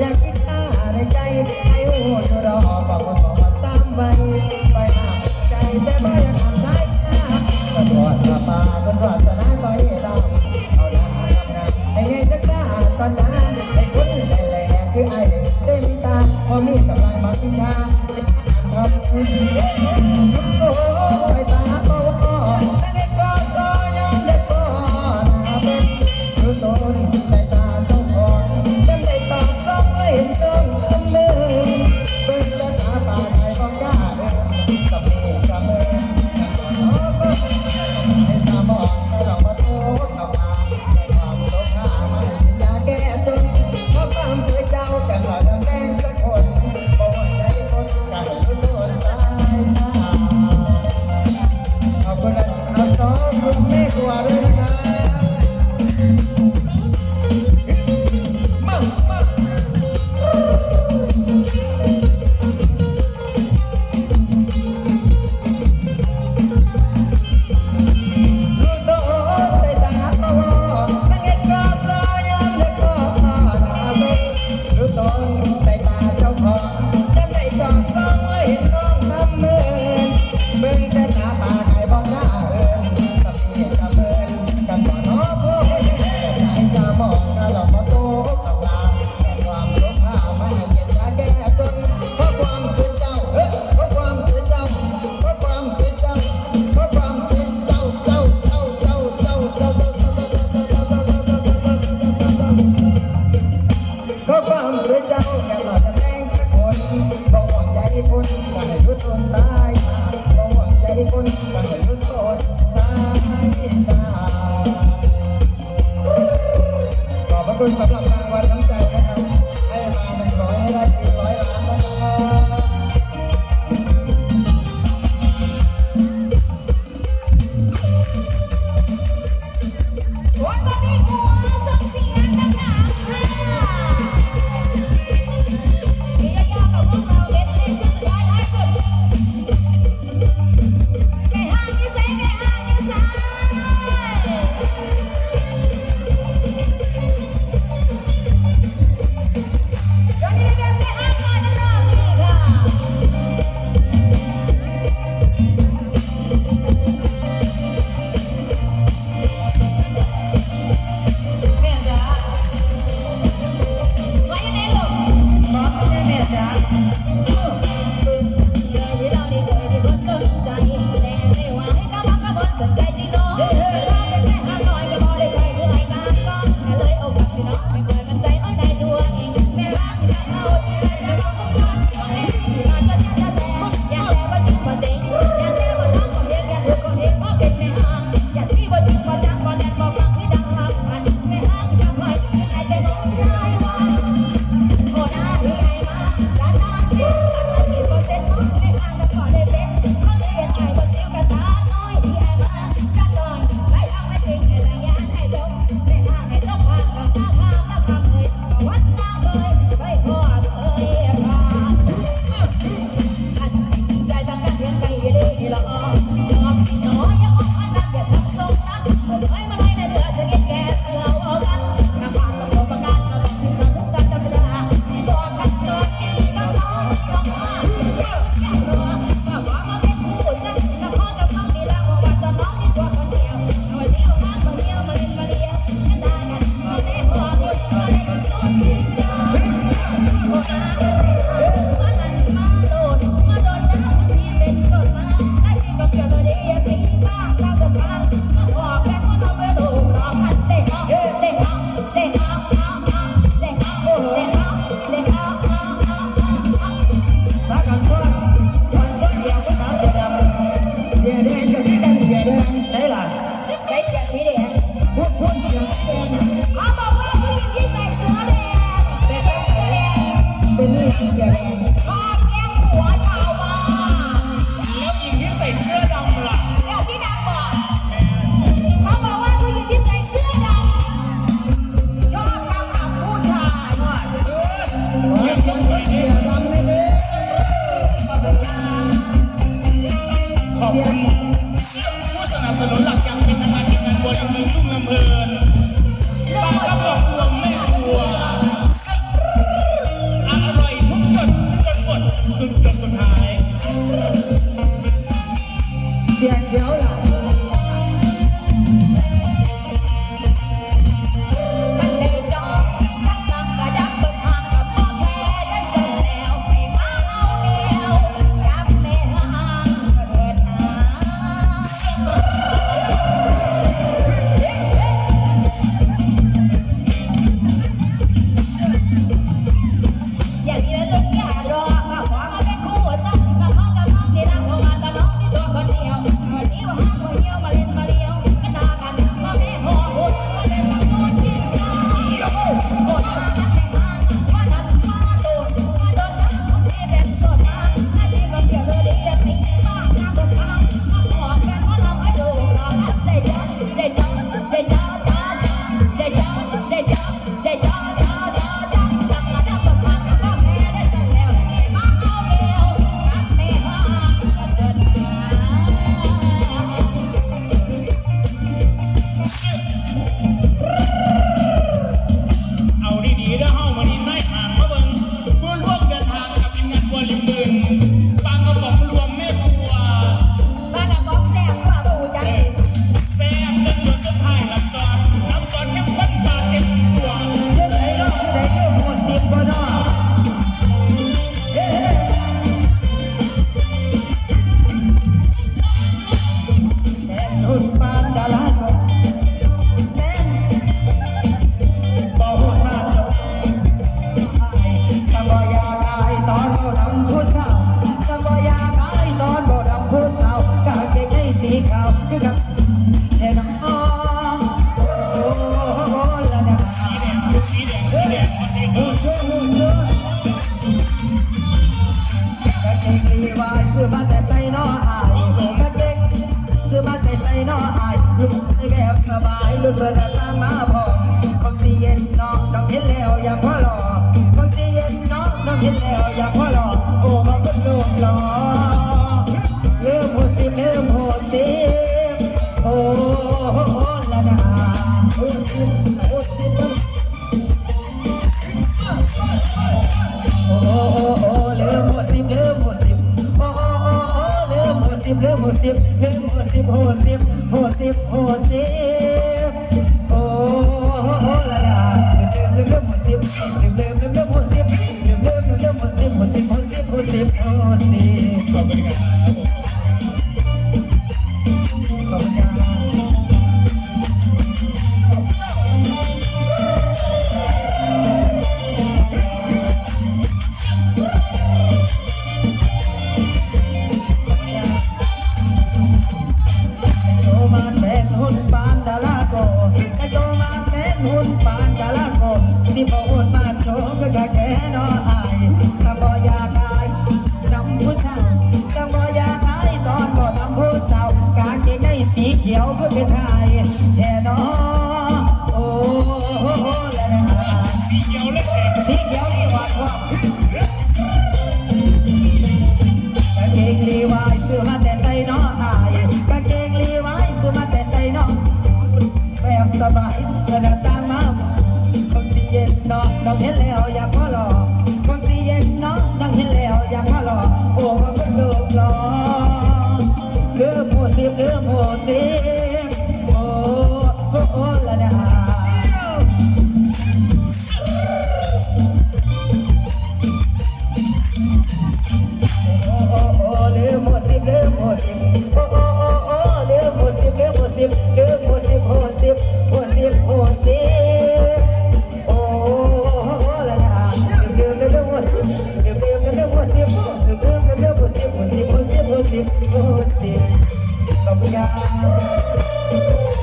อยากกินตาในใจไอ้หัวอยู่รอบอกคนบอกว่าซ้ำไว้ไปหาใจแต่ไม่ยากทำไะตำรวจมาาตำวจสนาต่อยดำเอาหน้างานไอ้เงี้ยจะกล้าตอนนั้นไอ้คนแหล่คือไอ้เต็มตาพอมีกำลังบังคัชาทำ คุณสำหรับรางวัลน้ำใจนะครับ ให้มาหนึ่งร้อยให้ได้ถึงร้อยล้านนะครับโอ้นนี้กูสังสี ได้ล่ะใช้เสียสีแด Yeah. เขาคือกับแค่น้ำอ้อมโอ้ละดาสีแดงสีแดงสีแดงสีแดงกากลีวาคือมาแต่ใส่น้ออายกางเกคือมาแต่ใส่น้ออายลุกแก้สบายลุกเดินมาพอของสีเย็ สิบเฮ้โหสิบโหสิบโหสิบโหสิบโอ้โหละละลืมลืมลืมโหสิบลืมลืมลืมลืมโหสิบลืมลืมลืมลืมโหสิบโหสิบโหสิบโหสิบโหสิบ amor, pai. มาหลอกคนสีเย็นน้องน้องเห็นแล้วอยากหลอโอ้ก็เลิหลอเลิกหมดสิบเลิกหมดสิบ Thank you.